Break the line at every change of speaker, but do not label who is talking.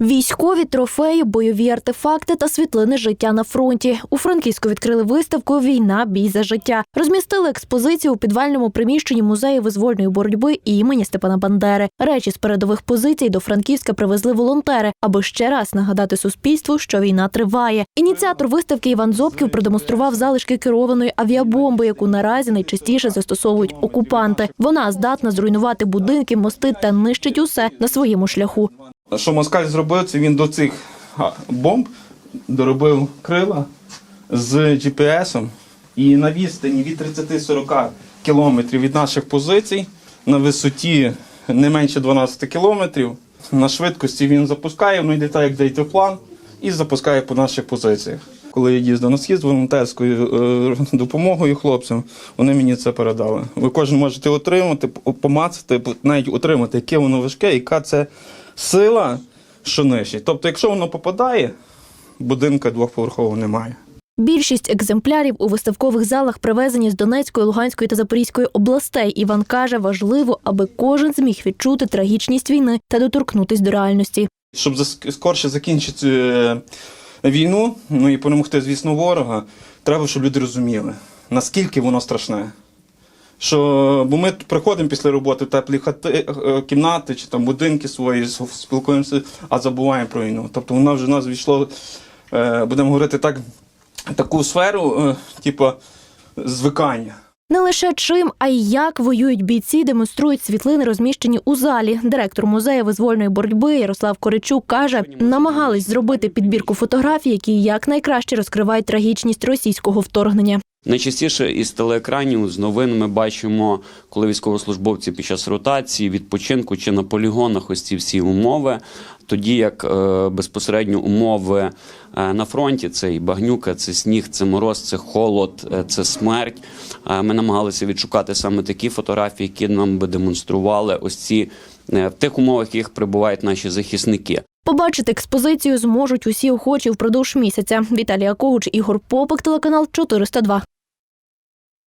Військові трофеї, бойові артефакти та світлини життя на фронті. У Франківську відкрили виставку Війна, бій за життя. Розмістили експозицію у підвальному приміщенні музею визвольної боротьби імені Степана Бандери. Речі з передових позицій до Франківська привезли волонтери, аби ще раз нагадати суспільству, що війна триває. Ініціатор виставки Іван Зобків продемонстрував залишки керованої авіабомби, яку наразі найчастіше застосовують окупанти. Вона здатна зруйнувати будинки, мости та нищить усе на своєму шляху.
Що москаль зробив, це він до цих бомб доробив крила з GPS-ом і на відстані від 30-40 кілометрів від наших позицій на висоті не менше 12 кілометрів. На швидкості він запускає, воно йде так, як дається план, і запускає по наших позиціях. Коли я їздив на схід з волонтерською е, допомогою хлопцям, вони мені це передали. Ви кожен можете отримати, помацати, навіть отримати, яке воно важке, яка це сила, що нищить. Тобто, якщо воно попадає, будинка двохповерхового немає.
Більшість екземплярів у виставкових залах привезені з Донецької, Луганської та Запорізької областей. Іван каже, важливо, аби кожен зміг відчути трагічність війни та доторкнутись до реальності.
Щоб скорше закінчити е, війну, ну і перемогти, звісно, ворога, треба, щоб люди розуміли, наскільки воно страшне. Що, бо ми приходимо після роботи в теплі хати, е, кімнати чи там будинки свої, спілкуємося, а забуваємо про війну. Тобто вона вже в нас війшло, е, будемо говорити так, таку сферу, типу, звикання.
Не лише чим, а й як воюють бійці, демонструють світлини, розміщені у залі. Директор музею визвольної боротьби Ярослав Коричук каже, намагались зробити підбірку фотографій, які якнайкраще розкривають трагічність російського вторгнення.
Найчастіше із телеекранів з новин ми бачимо, коли військовослужбовці під час ротації, відпочинку чи на полігонах ось ці всі умови. Тоді як е, безпосередньо умови е, на фронті це і багнюка, це сніг, це мороз, це холод, е, це смерть. Е, ми намагалися відшукати саме такі фотографії, які нам би демонстрували ось ці е, в тих умовах, в яких перебувають наші захисники.
Побачити експозицію зможуть усі охочі впродовж місяця. Віталія Когуч, Ігор Попик, телеканал 402.